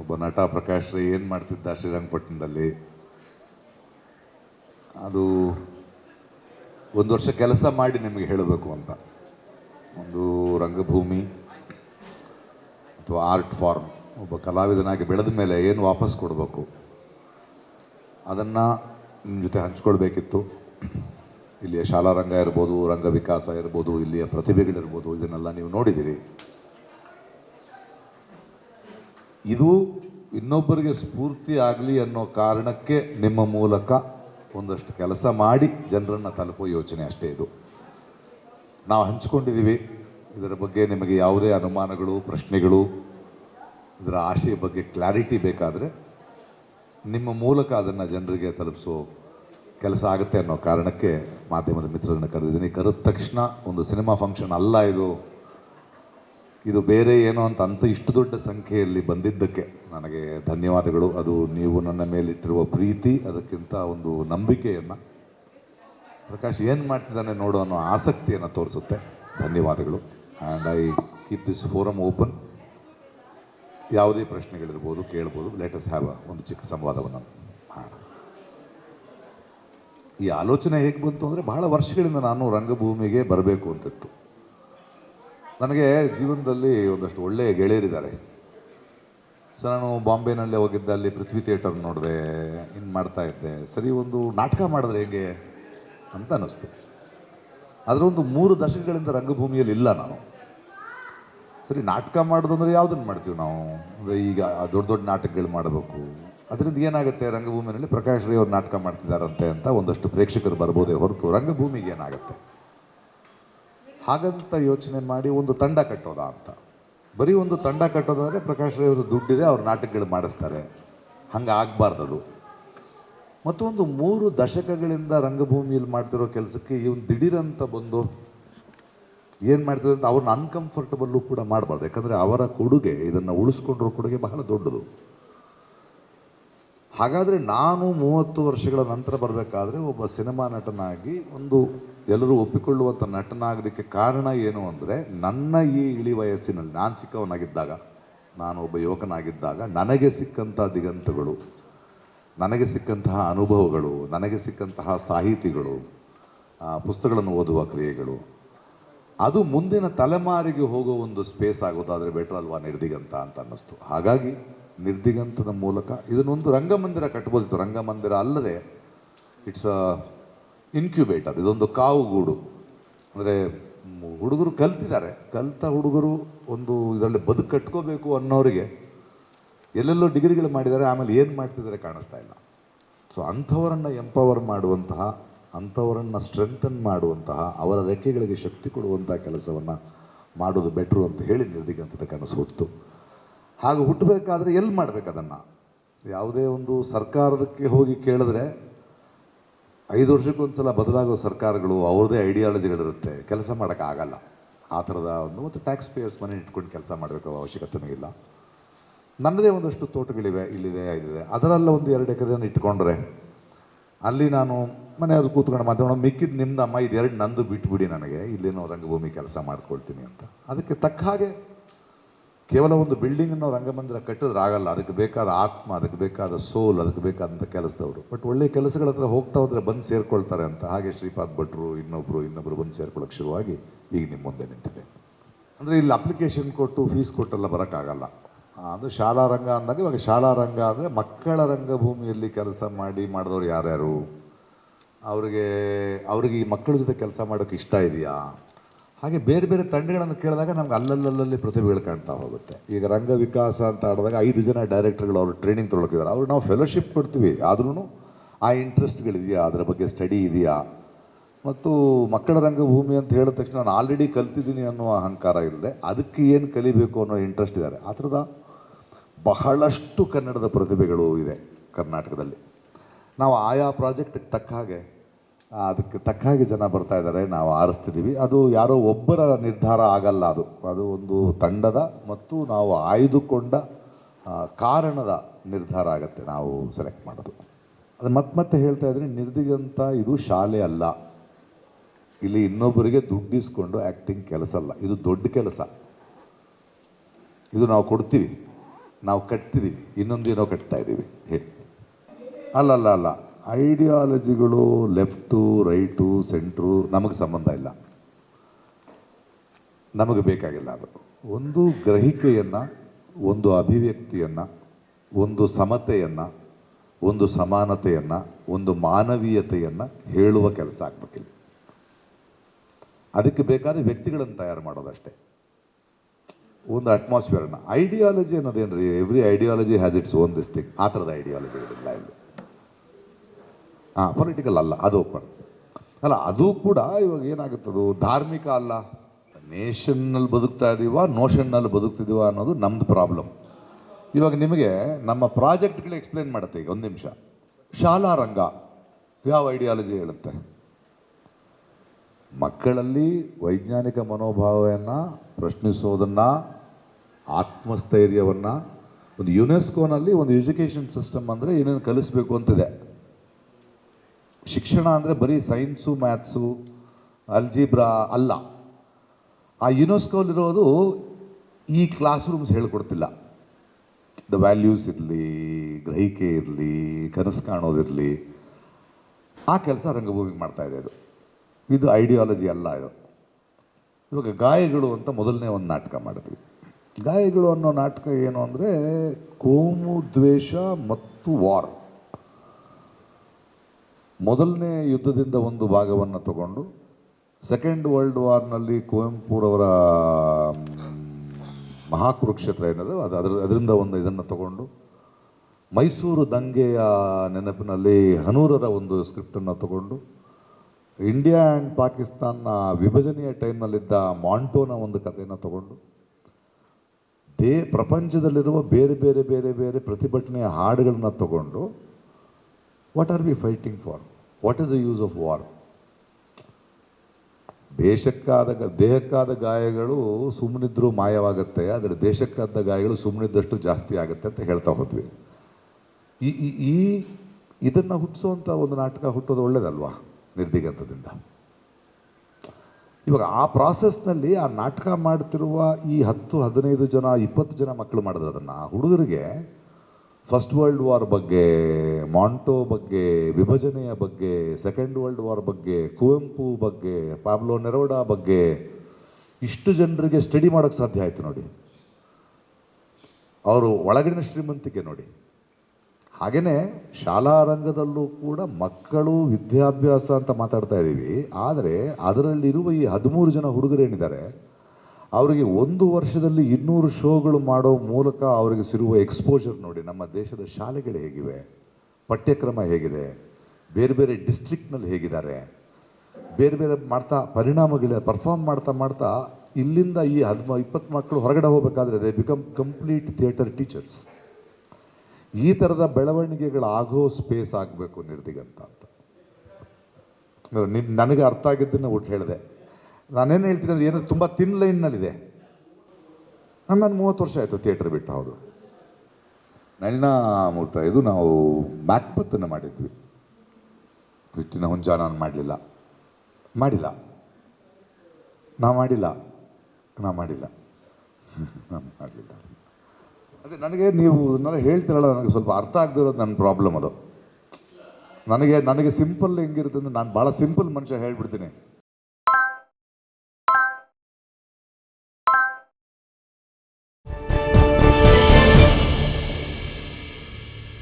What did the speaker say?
ಒಬ್ಬ ನಟ ಪ್ರಕಾಶ್ ರೈ ಏನು ಮಾಡ್ತಿದ್ದ ಶ್ರೀರಂಗಪಟ್ಟಣದಲ್ಲಿ? ಅದು ಒಂದು ವರ್ಷ ಕೆಲಸ ಮಾಡಿ ನಿಮಗೆ ಹೇಳಬೇಕು ಅಂತ. ಒಂದು ರಂಗಭೂಮಿ ಅಥವಾ ಆರ್ಟ್ ಫಾರ್ಮ್, ಒಬ್ಬ ಕಲಾವಿದನಾಗಿ ಬೆಳೆದ ಮೇಲೆ ಏನು ವಾಪಸ್ ಕೊಡಬೇಕು? ಅದನ್ನು ನಿಮ್ಮ ಜೊತೆ ಹಂಚ್ಕೊಳ್ಬೇಕಿತ್ತು. ಇಲ್ಲಿಯ ಶಾಲಾ ರಂಗ ಇರ್ಬೋದು ರಂಗ ವಿಕಾಸ ಇರ್ಬೋದು, ಇಲ್ಲಿಯ ಪ್ರತಿಭೆಗಳಿರ್ಬೋದು, ಇದನ್ನೆಲ್ಲ ನೀವು ನೋಡಿದ್ದೀರಿ ಇದು ಇನ್ನೊಬ್ಬರಿಗೆ ಸ್ಫೂರ್ತಿ ಆಗಲಿ ಅನ್ನೋ ಕಾರಣಕ್ಕೆ ನಿಮ್ಮ ಮೂಲಕ ಒಂದಷ್ಟು ಕೆಲಸ ಮಾಡಿ ಜನರನ್ನು ತಲುಪೋ ಯೋಚನೆ ಅಷ್ಟೇ ಇದು. ನಾವು ಹಂಚ್ಕೊಂಡಿದ್ದೀವಿ. ಇದರ ಬಗ್ಗೆ ನಿಮಗೆ ಯಾವುದೇ ಅನುಮಾನಗಳು, ಪ್ರಶ್ನೆಗಳು, ಇದರ ಆಶೆಯ ಬಗ್ಗೆ ಕ್ಲಾರಿಟಿ ಬೇಕಾದರೆ ನಿಮ್ಮ ಮೂಲಕ ಅದನ್ನು ಜನರಿಗೆ ತಲುಪಿಸೋ ಕೆಲಸ ಆಗುತ್ತೆ ಅನ್ನೋ ಕಾರಣಕ್ಕೆ ಮಾಧ್ಯಮದ ಮಿತ್ರರನ್ನು ಕರೆದಿದ್ದೀನಿ. ಕರೆದ ತಕ್ಷಣ ಒಂದು ಸಿನಿಮಾ ಫಂಕ್ಷನ್ ಅಲ್ಲ ಇದು. ಇದು ಬೇರೆ ಏನು ಅಂತ ಅಂತ ಇಷ್ಟು ದೊಡ್ಡ ಸಂಖ್ಯೆಯಲ್ಲಿ ಬಂದಿದ್ದಕ್ಕೆ ನನಗೆ ಧನ್ಯವಾದಗಳು. ಅದು ನೀವು ನನ್ನ ಮೇಲಿಟ್ಟಿರುವ ಪ್ರೀತಿ, ಅದಕ್ಕಿಂತ ಒಂದು ನಂಬಿಕೆಯನ್ನು. ಪ್ರಕಾಶ್ ಏನು ಮಾಡ್ತಿದ್ದಾನೆ ನೋಡೋ ಅನ್ನೋ ಆಸಕ್ತಿಯನ್ನು ತೋರಿಸುತ್ತೆ. ಧನ್ಯವಾದಗಳು. And I keep this forum open ಯಾವುದೇ ಪ್ರಶ್ನೆಗಳಿರ್ಬೋದು, ಕೇಳ್ಬೋದು ಲೇಟಸ್ ಹ್ಯಾವ್ ಒಂದು ಚಿಕ್ಕ ಸಂವಾದವನ್ನು. ಮಾಡೋಣ ಈ ಆಲೋಚನೆ ಹೇಗೆ ಬಂತು ಅಂದರೆ, ಬಹಳ ವರ್ಷಗಳಿಂದ ನಾನು ರಂಗಭೂಮಿಗೆ ಬರಬೇಕು ಅಂತಿತ್ತು. ನನಗೆ ಜೀವನದಲ್ಲಿ ಒಂದಷ್ಟು ಒಳ್ಳೆಯ ಗೆಳೆಯರಿದ್ದಾರೆ ಸೊ ನಾನು ಬಾಂಬೆನಲ್ಲೇ ಹೋಗಿದ್ದ, ಅಲ್ಲಿ ಪೃಥ್ವಿ ಥಿಯೇಟರ್ ನೋಡಿದೆ ಇನ್ನು ಮಾಡ್ತಾ ಇದ್ದೆ. ಸರಿ, ಒಂದು ನಾಟಕ ಮಾಡಿದ್ರೆ ಹೇಗೆ ಅಂತ ಅನ್ನಿಸ್ತು. ಅದರೊಂದು ಮೂರು ದಶಕಗಳಿಂದ ರಂಗಭೂಮಿಯಲ್ಲಿ ಇಲ್ಲ ನಾನು. ಸರಿ, ನಾಟಕ ಮಾಡೋದು ಅಂದರೆ ಯಾವುದನ್ನು ಮಾಡ್ತೀವಿ ನಾವು? ಅಂದರೆ ಈಗ ದೊಡ್ಡ ದೊಡ್ಡ ನಾಟಕಗಳು ಮಾಡಬೇಕು. ಅದರಿಂದ ಏನಾಗುತ್ತೆ? ರಂಗಭೂಮಿನಲ್ಲಿ ಪ್ರಕಾಶ್ ರೈ ಅವ್ರು ನಾಟಕ ಮಾಡ್ತಿದ್ದಾರಂತೆ ಅಂತ ಒಂದಷ್ಟು ಪ್ರೇಕ್ಷಕರು ಬರ್ಬೋದೇ ಹೊರತು ರಂಗಭೂಮಿಗೆ ಏನಾಗುತ್ತೆ? ಹಾಗಂತ ಯೋಚನೆ ಮಾಡಿ ಒಂದು ತಂಡ ಕಟ್ಟೋದಾ ಅಂತ. ಬರೀ ಒಂದು ತಂಡ ಕಟ್ಟೋದಾದರೆ ಪ್ರಕಾಶ್ ರೈ ಅವ್ರದ್ದು ದುಡ್ಡಿದೆ, ಅವ್ರು ನಾಟಕಗಳು ಮಾಡಿಸ್ತಾರೆ. ಹಂಗೆ ಆಗಬಾರ್ದದು ಮತ್ತೊಂದು ಮೂರು ದಶಕಗಳಿಂದ ರಂಗಭೂಮಿಯಲ್ಲಿ ಮಾಡ್ತಿರೋ ಕೆಲಸಕ್ಕೆ ಇವನು ದಿಢೀರಂತ ಬಂದು ಏನು ಮಾಡ್ತಿದ್ದಾರೆ ಅಂತ ಅವ್ರನ್ನ ಅನ್ಕಂಫರ್ಟಬಲ್ಲು ಕೂಡ ಮಾಡಬಾರ್ದು. ಯಾಕಂದರೆ ಅವರ ಕೊಡುಗೆ ಇದನ್ನು ಉಳಿಸ್ಕೊಂಡಿರೋ ಕೊಡುಗೆ ಬಹಳ ದೊಡ್ಡದು. ಹಾಗಾದರೆ ನಾನು ಮೂವತ್ತು ವರ್ಷಗಳ ನಂತರ ಬರಬೇಕಾದ್ರೆ ಒಬ್ಬ ಸಿನಿಮಾ ನಟನಾಗಿ ಒಂದು ಎಲ್ಲರೂ ಒಪ್ಪಿಕೊಳ್ಳುವಂಥ ನಟನಾಗಲಿಕ್ಕೆ ಕಾರಣ ಏನು ಅಂದರೆ ನನ್ನ ಈ ಇಳಿ ವಯಸ್ಸಿನಲ್ಲಿ ನಾನು ಸಿಕ್ಕವನಾಗಿದ್ದಾಗ ನಾನು ಒಬ್ಬ ಯುವಕನಾಗಿದ್ದಾಗ ನನಗೆ ಸಿಕ್ಕಂಥ ದಿಗಂತಗಳು, ನನಗೆ ಸಿಕ್ಕಂತಹ ಅನುಭವಗಳು, ನನಗೆ ಸಿಕ್ಕಂತಹ ಸಾಹಿತಿಗಳು ಪುಸ್ತಕಗಳನ್ನು ಓದುವ ಕ್ರಿಯೆಗಳು. ಅದು ಮುಂದಿನ ತಲೆಮಾರಿಗೆ ಹೋಗೋ ಒಂದು ಸ್ಪೇಸ್ ಆಗೋದಾದರೆ ಬೆಟರ್ ಅಲ್ವಾ ನಿರ್ದಿಗಂತ ಅಂತ ಅನ್ನಿಸ್ತು. ಹಾಗಾಗಿ ನಿರ್ದಿಗಂತದ ಮೂಲಕ ಇದನ್ನೊಂದು ರಂಗಮಂದಿರ ಕಟ್ಬೋದಿತ್ತು. ರಂಗಮಂದಿರ ಅಲ್ಲದೆ ಇಟ್ಸ್ ಅ ಇನ್ಕ್ಯುಬೇಟರ್ ಇದೊಂದು ಕಾವುಗೂಡು. ಅಂದರೆ ಹುಡುಗರು ಕಲ್ತಿದ್ದಾರೆ. ಕಲ್ತ ಹುಡುಗರು ಒಂದು ಇದರಲ್ಲಿ ಬದುಕು ಕಟ್ಕೋಬೇಕು ಅನ್ನೋರಿಗೆ ಎಲ್ಲೆಲ್ಲೋ ಡಿಗ್ರಿಗಳು ಮಾಡಿದ್ದಾರೆ, ಆಮೇಲೆ ಏನು ಮಾಡ್ತಿದ್ದಾರೆ ಕಾಣಿಸ್ತಾ ಇಲ್ಲ. ಸೊ ಅಂಥವರನ್ನು ಎಂಪವರ್ ಮಾಡುವಂತಹ, ಅಂಥವರನ್ನು ಸ್ಟ್ರೆಂಥನ್ ಮಾಡುವಂತಹ, ಅವರ ರೆಕ್ಕೆಗಳಿಗೆ ಶಕ್ತಿ ಕೊಡುವಂಥ ಕೆಲಸವನ್ನು ಮಾಡೋದು ಬೆಟ್ರು ಅಂತ ಹೇಳಿ ನಿರ್ದಿಗಂತದ ಕನಸು ಹುಟ್ಟಿತು ಹಾಗೆ ಹುಟ್ಟಬೇಕಾದ್ರೆ ಎಲ್ಲಿ ಮಾಡಬೇಕು ಅದನ್ನು? ಯಾವುದೇ ಒಂದು ಸರ್ಕಾರದಕ್ಕೆ ಹೋಗಿ ಕೇಳಿದ್ರೆ ಐದು ವರ್ಷಕ್ಕೊಂದ್ಸಲ ಬದಲಾಗೋ ಸರ್ಕಾರಗಳು ಅವ್ರದ್ದೇ ಐಡಿಯಾಲಜಿಗಳಿರುತ್ತೆ. ಕೆಲಸ ಮಾಡೋಕ್ಕಾಗಲ್ಲ. ಆ ಥರದ ಒಂದು ಮತ್ತು ಟ್ಯಾಕ್ಸ್ ಪೇಯರ್ಸ್ ಮನೆ ಇಟ್ಕೊಂಡು ಕೆಲಸ ಮಾಡಬೇಕು ಅವಶ್ಯಕತೆನೂ ಇಲ್ಲ. ನನ್ನದೇ ಒಂದಷ್ಟು ತೋಟಗಳಿವೆ, ಇಲ್ಲಿದೆ ಇದಿದೆ ಅದರಲ್ಲ ಒಂದು ಎರಡು ಎಕರೆಯನ್ನು ಇಟ್ಕೊಂಡ್ರೆ, ಅಲ್ಲಿ ನಾನು ಮನೆಯವ್ರು ಕೂತ್ಕೊಂಡು ಮಾತಾಡೋಣ ಮಿಕ್ಕಿದ್ದು ನಿಮ್ದಮ್ಮ, ಇದು ಎರಡು ನಂದು ಬಿಟ್ಬಿಡಿ ನನಗೆ. ಇಲ್ಲೇನೋ ರಂಗಭೂಮಿ ಕೆಲಸ ಮಾಡ್ಕೊಳ್ತೀನಿ ಅಂತ. ಅದಕ್ಕೆ ತಕ್ಕ ಹಾಗೆ ಕೇವಲ ಒಂದು ಬಿಲ್ಡಿಂಗ್ ಬಿಲ್ಡಿಂಗನ್ನು ರಂಗಮಂದಿರ ಕಟ್ಟಿದ್ರೆ ಆಗಲ್ಲ. ಅದಕ್ಕೆ ಬೇಕಾದ ಆತ್ಮ, ಅದಕ್ಕೆ ಬೇಕಾದ ಸೋಲ್ ಅದಕ್ಕೆ ಬೇಕಾದಂಥ ಕೆಲಸದವರು. ಬಟ್ ಒಳ್ಳೆ ಕೆಲಸಗಳ ಹತ್ರ ಹೋಗ್ತಾ ಹೋದ್ರೆ ಬಂದು ಸೇರ್ಕೊಳ್ತಾರೆ ಅಂತ. ಹಾಗೆ ಶ್ರೀಪಾದ್ ಭಟ್ರು ಇನ್ನೊಬ್ಬರು ಇನ್ನೊಬ್ರು ಬಂದು ಸೇರ್ಕೊಳ್ಳೋಕೆ ಶುರುವಾಗಿ ಈಗ ನಿಮ್ಮ ಮುಂದೆ ನಿಂತಿದೆ. ಅಂದರೆ ಇಲ್ಲಿ ಅಪ್ಲಿಕೇಶನ್ ಕೊಟ್ಟು ಫೀಸ್ ಕೊಟ್ಟೆಲ್ಲ ಬರೋಕ್ಕಾಗಲ್ಲ. ಅದು ಶಾಲಾ ರಂಗ ಅಂದಾಗ ಇವಾಗ ಶಾಲಾ ರಂಗ ಅಂದರೆ ಮಕ್ಕಳ ರಂಗಭೂಮಿಯಲ್ಲಿ ಕೆಲಸ ಮಾಡಿ ಮಾಡಿದವರು ಯಾರ್ಯಾರು? ಅವರಿಗೆ ಅವರಿಗೆ ಈ ಮಕ್ಕಳ ಜೊತೆ ಕೆಲಸ ಮಾಡೋಕ್ಕೆ ಇಷ್ಟ ಇದೆಯಾ? ಹಾಗೆ ಬೇರೆ ಬೇರೆ ತಂಡಗಳನ್ನು ಕೇಳಿದಾಗ ನಮ್ಗೆ ಅಲ್ಲಲ್ಲಲ್ಲಿ ಪ್ರತಿಭೆಗಳು ಕಾಣ್ತಾ ಹೋಗುತ್ತೆ. ಈಗ ರಂಗ ವಿಕಾಸ ಅಂತ ಆಡಿದಾಗ ಐದು ಜನ ಡೈರೆಕ್ಟರ್ಗಳು ಅವರು ಟ್ರೈನಿಂಗ್ ತೊಗೊಳಕಿದ್ದಾರೆ. ಅವ್ರು ನಾವು ಫೆಲೋಶಿಪ್ ಕೊಡ್ತೀವಿ. ಆದ್ರೂ ಆ ಇಂಟ್ರೆಸ್ಟ್ಗಳಿದೆಯಾ ಅದರ ಬಗ್ಗೆ ಸ್ಟಡಿ ಇದೆಯಾ? ಮತ್ತು ಮಕ್ಕಳ ರಂಗಭೂಮಿ ಅಂತ ಹೇಳಿದ ತಕ್ಷಣ ನಾನು ಆಲ್ರೆಡಿ ಕಲ್ತಿದ್ದೀನಿ ಅನ್ನೋ ಅಹಂಕಾರ ಇಲ್ಲದೆ ಅದಕ್ಕೆ ಏನು ಕಲಿಬೇಕು ಅನ್ನೋ ಇಂಟ್ರೆಸ್ಟ್ ಇದ್ದಾರೆ. ಆ ಥರದ ಬಹಳಷ್ಟು ಕನ್ನಡದ ಪ್ರತಿಭೆಗಳು ಇದೆ ಕರ್ನಾಟಕದಲ್ಲಿ. ನಾವು ಆಯಾ ಪ್ರಾಜೆಕ್ಟ್ಗೆ ತಕ್ಕ ಹಾಗೆ ಅದಕ್ಕೆ ತಕ್ಕ ಹಾಗೆ ಜನ ಬರ್ತಾ ಇದ್ದಾರೆ, ನಾವು ಆರಿಸ್ತಿದ್ದೀವಿ. ಅದು ಯಾರೋ ಒಬ್ಬರ ನಿರ್ಧಾರ ಆಗಲ್ಲ ಅದು. ಅದು ಒಂದು ತಂಡದ ಮತ್ತು ನಾವು ಆಯ್ದುಕೊಂಡ ಕಾರಣದ ನಿರ್ಧಾರ ಆಗುತ್ತೆ ನಾವು ಸೆಲೆಕ್ಟ್ ಮಾಡೋದು. ಅದು ಮತ್ತೆ ಮತ್ತೆ ಹೇಳ್ತಾ ಇದ್ರೆ, ನಿರ್ದಿಗಂತ ಇದು ಶಾಲೆ ಅಲ್ಲ. ಇಲ್ಲಿ ಇನ್ನೊಬ್ಬರಿಗೆ ದುಡ್ಡಿಸ್ಕೊಂಡು ಆ್ಯಕ್ಟಿಂಗ್ ಕೆಲಸ ಅಲ್ಲ. ಇದು ದೊಡ್ಡ ಕೆಲಸ. ಇದು ನಾವು ಕೊಡ್ತೀವಿ. ನಾವು ಕಟ್ತಿದ್ದೀವಿ ಇನ್ನೊಂದೇನೋ ಕಟ್ತಾ ಇದ್ದೀವಿ ಹೇಳಿ ಅಲ್ಲ ಅಲ್ಲ ಅಲ್ಲ ಐಡಿಯಾಲಜಿಗಳು ಲೆಫ್ಟು, ರೈಟು, ಸೆಂಟ್ರು ನಮಗೆ ಸಂಬಂಧ ಇಲ್ಲ. ನಮಗೆ ಬೇಕಾಗಿಲ್ಲ ಅದು. ಒಂದು ಗ್ರಹಿಕೆಯನ್ನು, ಒಂದು ಅಭಿವ್ಯಕ್ತಿಯನ್ನು, ಒಂದು ಸಮತೆಯನ್ನು, ಒಂದು ಸಮಾನತೆಯನ್ನು, ಒಂದು ಮಾನವೀಯತೆಯನ್ನು ಹೇಳುವ ಕೆಲಸ ಆಗಬೇಕಿಲ್ಲ. ಅದಕ್ಕೆ ಬೇಕಾದ ವ್ಯಕ್ತಿಗಳನ್ನು ತಯಾರು ಮಾಡೋದಷ್ಟೇ. ಒಂದು ಅಟ್ಮಾಸ್ಫಿಯರ್ನ ideology ಅನ್ನೋದೇನ್ರಿ? Every ideology has its own this thing ಆ ಥರದ ಐಡಿಯಾಲಜಿಗಳಿಲ್ಲ ಇಲ್ಲಿ. ಹಾಂ ಪೊಲಿಟಿಕಲ್ ಅಲ್ಲ, ಅದು ಓಪನ್ ಅಲ್ಲ, ಅದು ಕೂಡ ಇವಾಗ ಏನಾಗುತ್ತದು? ಧಾರ್ಮಿಕ ಅಲ್ಲ. ನೇಷನ್ನಲ್ಲಿ ಬದುಕ್ತಾ ಇದೀವ ನೋಷನ್ನಲ್ಲಿ ಬದುಕ್ತಿದೀವ ಅನ್ನೋದು ನಮ್ಮದು ಪ್ರಾಬ್ಲಮ್ ಇವಾಗ ನಿಮಗೆ ನಮ್ಮ ಪ್ರಾಜೆಕ್ಟ್ಗಳು ಎಕ್ಸ್ಪ್ಲೇನ್ ಮಾಡುತ್ತೆ ಈಗ, ಒಂದು ನಿಮಿಷ. ಶಾಲಾ ರಂಗ, ಯಾವ ಐಡಿಯಾಲಜಿ ಹೇಳುತ್ತೆ? ಮಕ್ಕಳಲ್ಲಿ ವೈಜ್ಞಾನಿಕ ಮನೋಭಾವವನ್ನು ಪ್ರಶ್ನಿಸೋದನ್ನು, ಆತ್ಮಸ್ಥೈರ್ಯವನ್ನು, ಒಂದು ಯುನೆಸ್ಕೋನಲ್ಲಿ ಒಂದು ಎಜುಕೇಷನ್ ಸಿಸ್ಟಮ್ ಅಂದರೆ ಏನೇನು ಕಲಿಸ್ಬೇಕು ಅಂತಿದೆ. ಶಿಕ್ಷಣ ಅಂದರೆ ಬರೀ ಸೈನ್ಸು ಮ್ಯಾಥ್ಸು ಅಲ್ಜಿಬ್ರಾ ಅಲ್ಲ. ಆ ಯುನೆಸ್ಕೋಲಿರೋದು ಈ ಕ್ಲಾಸ್ ರೂಮ್ಸ್ ಹೇಳ್ಕೊಡ್ತಿಲ್ಲ. ದ ವ್ಯಾಲ್ಯೂಸ್ ಇರಲಿ, ಗ್ರಹಿಕೆ ಇರಲಿ, ಕನಸು ಕಾಣೋದಿರಲಿ ಆ ಕೆಲಸ ರಂಗಭೂಮಿಗೆ ಮಾಡ್ತಾ ಇದೆ ಇದು ಇದು ಐಡಿಯಾಲಜಿ ಅಲ್ಲ ಇದು. ಇವಾಗ ಗಾಯಗಳು ಅಂತ ಮೊದಲನೇ ಒಂದು ನಾಟಕ ಮಾಡಿದ್ವಿ ಗಾಯಗಳು ಅನ್ನೋ ನಾಟಕ ಏನು ಅಂದರೆ ಕೋಮು, ದ್ವೇಷ ಮತ್ತು ವಾರ್ ಮೊದಲನೇ ಯುದ್ಧದಿಂದ ಒಂದು ಭಾಗವನ್ನು ತಗೊಂಡು ಸೆಕೆಂಡ್ ವರ್ಲ್ಡ್ ವಾರ್ನಲ್ಲಿ ಕುವೆಂಪುರವರ ಮಹಾಕುರುಕ್ಷೇತ್ರ ಏನದು? ಅದು ಅದರ, ಅದರಿಂದ ಒಂದು ಇದನ್ನು ತಗೊಂಡು ಮೈಸೂರು ದಂಗೆಯ ನೆನಪಿನಲ್ಲಿ ಹನೂರರ ಒಂದು ಸ್ಕ್ರಿಪ್ಟನ್ನು ತಗೊಂಡು ಇಂಡಿಯಾ ಆ್ಯಂಡ್ ಪಾಕಿಸ್ತಾನ ವಿಭಜನೆಯ ಟೈಮ್ನಲ್ಲಿದ್ದ ಮಾಂಟೋನ ಒಂದು ಕಥೆಯನ್ನು ತಗೊಂಡು ದೇ ಪ್ರಪಂಚದಲ್ಲಿರುವ ಬೇರೆ ಬೇರೆ ಬೇರೆ ಬೇರೆ ಪ್ರತಿಭಟನೆಯ ಹಾಡುಗಳನ್ನು ತಗೊಂಡು what are we fighting for what is the use of war ದೇಶಕ್ಕಾದ ದೇಹಕ್ಕಾದ ಗಾಯಗಳು ಸುಮ್ಮನಿದ್ರೂ ಮಾಯವಾಗುತ್ತೆ, ಆದರೆ ದೇಶಕ್ಕಾದ ಗಾಯಗಳು ಸುಮ್ಮನಿದ್ದಷ್ಟು ಜಾಸ್ತಿ ಆಗುತ್ತೆ ಅಂತ ಹೇಳ್ತಾ ಹೋದ್ವಿ. ಈ, ಈ- ಈ, ಇದನ್ನು ಹುಟ್ಟಿಸುವಂಥ ಒಂದು ನಾಟಕ ಹುಟ್ಟೋದು ಒಳ್ಳೇದಲ್ವಾ ನಿರ್ದಿಗಂತದಿಂದ? ಇವಾಗ ಆ ಪ್ರಾಸೆಸ್ನಲ್ಲಿ ಆ ನಾಟಕ ಮಾಡ್ತಿರುವ ಈ ಹತ್ತು, ಹದಿನೈದು ಜನ, ಇಪ್ಪತ್ತು ಜನ ಮಕ್ಕಳು ಮಾಡಿದ್ರು ಅದನ್ನು ಹುಡುಗರಿಗೆ ಫಸ್ಟ್ ವರ್ಲ್ಡ್ ವಾರ್ ಬಗ್ಗೆ ಮಾಂಟೋ ಬಗ್ಗೆ, ವಿಭಜನೆಯ ಬಗ್ಗೆ ಸೆಕೆಂಡ್ ವರ್ಲ್ಡ್ ವಾರ್ ಬಗ್ಗೆ, ಕುವೆಂಪು ಬಗ್ಗೆ ಪಾಬ್ಲೋ ನೆರೋಡಾ ಬಗ್ಗೆ ಇಷ್ಟು ಜನರಿಗೆ ಸ್ಟಡಿ ಮಾಡೋಕ್ಕೆ ಸಾಧ್ಯ ಆಯಿತು ನೋಡಿ. ಅವರು ಒಳಗಿನ ಶ್ರೀಮಂತಿಕೆ ನೋಡಿ. ಹಾಗೆಯೇ ಶಾಲಾ ರಂಗದಲ್ಲೂ ಕೂಡ ಮಕ್ಕಳು ವಿದ್ಯಾಭ್ಯಾಸ ಅಂತ ಮಾತಾಡ್ತಾ ಇದ್ದೀವಿ ಆದರೆ ಅದರಲ್ಲಿರುವ ಈ ಹದಿಮೂರು ಜನ ಹುಡುಗರೇನಿದ್ದಾರೆ ಅವರಿಗೆ ಒಂದು ವರ್ಷದಲ್ಲಿ ಇನ್ನೂರು ಶೋಗಳು ಮಾಡೋ ಮೂಲಕ ಅವರಿಗೆ ಸಿರುವ ಎಕ್ಸ್ಪೋಜರ್ ನೋಡಿ, ನಮ್ಮ ದೇಶದ ಶಾಲೆಗಳು ಹೇಗಿವೆ, ಪಠ್ಯಕ್ರಮ ಹೇಗಿದೆ, ಬೇರೆ ಬೇರೆ ಡಿಸ್ಟ್ರಿಕ್ಟ್ನಲ್ಲಿ ಹೇಗಿದ್ದಾರೆ, ಬೇರೆ ಬೇರೆ ಮಾಡ್ತಾ, ಪರಿಣಾಮಗಳ ಪರ್ಫಾರ್ಮ್ ಮಾಡ್ತಾ ಮಾಡ್ತಾ ಇಲ್ಲಿಂದ ಈ ಹದಿಮ, ಇಪ್ಪತ್ತು ಮಕ್ಕಳು ಹೊರಗಡೆ ಹೋಗಬೇಕಾದ್ರೆ they become complete theatre teachers ಈ ಥರದ ಬೆಳವಣಿಗೆಗಳಾಗೋ ಸ್ಪೇಸ್ ಆಗಬೇಕು ನಿರ್ದಿಗಂತ ಅಂತ. ನಿಮ್ಮ ನನಗೆ ಅರ್ಥ ಆಗಿದ್ದನ್ನು ಒಟ್ಟು ಹೇಳಿದೆ. ನಾನೇನು ಹೇಳ್ತೀನಿ ಅಂದರೆ ಏನೋ ತುಂಬ ತಿನ್ ಲೈನ್ನಲ್ಲಿದೆ ನಾನು ಮೂವತ್ತು ವರ್ಷ ಆಯಿತು ಥಿಯೇಟರ್ ಬಿಟ್ಟು, ಹೌದು. ನಳಿನ ಮೂರ್ತ ಇದು ನಾವು ಮ್ಯಾಕ್ಬತ್ತನ್ನು ಮಾಡಿದ್ವಿ. ಹುಟ್ಟಿನ ಹುಂಜ ನಾನು ಮಾಡಲಿಲ್ಲ. ಮಾಡಿಲ್ಲ. ನಾ ಮಾಡಿಲ್ಲ. ನಾ ಮಾಡಿಲ್ಲ. ನಾನು ಮಾಡಲಿಲ್ಲ. ಅದೇ ನನಗೆ ನೀವು ಇದನ್ನೆಲ್ಲ ಹೇಳ್ತಿರಲ್ಲ, ನನಗೆ ಸ್ವಲ್ಪ ಅರ್ಥ ಆಗದಿರೋದು ನನ್ನ ಪ್ರಾಬ್ಲಮ್ ಅದು. ನನಗೆ ನನಗೆ ಸಿಂಪಲ್ ಹೆಂಗಿರುತ್ತೆ ಅಂದರೆ ನಾನು ಭಾಳ ಸಿಂಪಲ್ ಮನುಷ್ಯ ಹೇಳ್ಬಿಡ್ತೀನಿ.